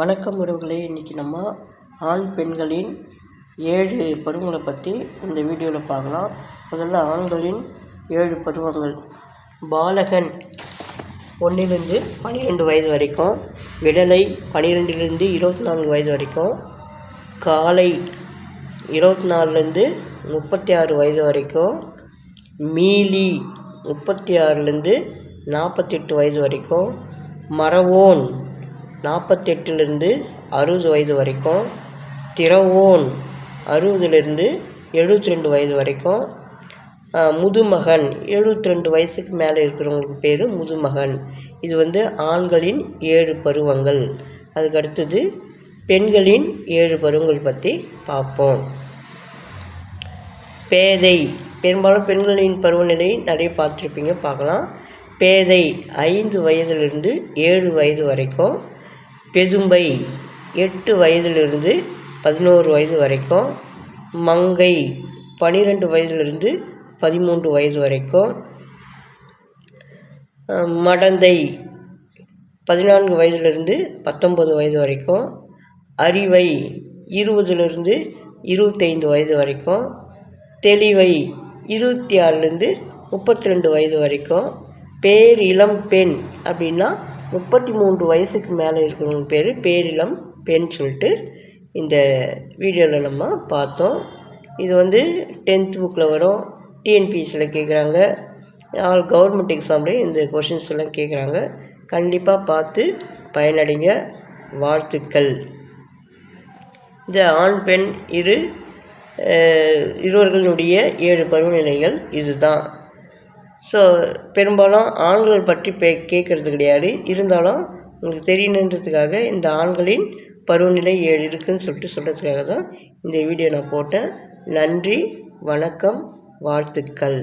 வணக்கம் உறவுகளே இன்றைக்கி நம்ம ஆண் பெண்களின் ஏழு பருவங்களை பற்றி இந்த வீடியோவில் பார்க்கலாம். முதல்ல ஆண்களின் ஏழு பருவங்கள். பாலகன் ஒன்றிலிருந்து பன்னிரெண்டு வயது வரைக்கும் விடலை பன்னிரெண்டுலேருந்து இருபத்தி நான்கு வயது வரைக்கும் காலை இருபத்தி நாலுலேருந்து முப்பத்தி ஆறு வயது வரைக்கும் மீலி முப்பத்தி ஆறுலேருந்து நாற்பத்தெட்டு வயது வரைக்கும் மரவோன் நாற்பத்தெட்டுலேருந்து அறுபது வயது வரைக்கும் திரவோன் அறுபதுலேருந்து எழுபத்தி ரெண்டு வயது வரைக்கும் முதுமகன். எழுபத்தி ரெண்டு வயசுக்கு மேலே இருக்கிறவங்களுக்கு பேர் முதுமகன். இது வந்து ஆண்களின் ஏழு பருவங்கள். அதுக்கு அடுத்தது பெண்களின் ஏழு பருவங்கள் பற்றி பார்ப்போம். பேதை. பெரும்பாலும் பெண்களின் பருவநிலை நிறைய பார்த்துருப்பீங்க பார்க்கலாம். பேதை ஐந்து வயதிலிருந்து ஏழு வயது வரைக்கும் பெதும்பை எட்டு வயதிலிருந்து பதினோரு வயது வரைக்கும் மங்கை பன்னிரெண்டு வயதிலிருந்து பதிமூன்று வயது வரைக்கும் மடந்தை பதினான்கு வயதிலிருந்து பத்தொம்பது வயது வரைக்கும் அறிவை இருபதுலேருந்து இருபத்தைந்து வயது வரைக்கும் தெளிவை இருபத்தி ஆறுலேருந்து முப்பத்தி ரெண்டு வயது வரைக்கும் பேர் இளம் பெண் அப்படின்னா முப்பத்தி மூன்று வயசுக்கு மேலே இருக்கிறவங்க பேர் பேரிளம் பெண் சொல்லிட்டு இந்த வீடியோவில் நம்ம பார்த்தோம். இது வந்து டென்த் புக்கில் வரும். டிஎன்பிஎஸ்சியில் கேட்குறாங்க ஆல் கவர்மெண்ட் எக்ஸாம்லேயும் இந்த கொஷின்ஸ் எல்லாம் கேட்குறாங்க கண்டிப்பாக பார்த்து பயனடைங்க. வாழ்த்துக்கள். இந்த ஆண் பெண் இரு இருவர்களுடைய ஏழு பருவநிலைகள் இதுதான். ஸோ பெரும்பாலும் ஆண்கள் பற்றி பே கேட்குறது கிடையாது. இருந்தாலும் உங்களுக்கு தெரியணுன்றதுக்காக இந்த ஆண்களின் பருவநிலை ஏழு இருக்குதுன்னு சொல்லிட்டு சொல்கிறதுக்காக தான் இந்த வீடியோ நான் போட்டேன். நன்றி வணக்கம் வாழ்த்துக்கள்.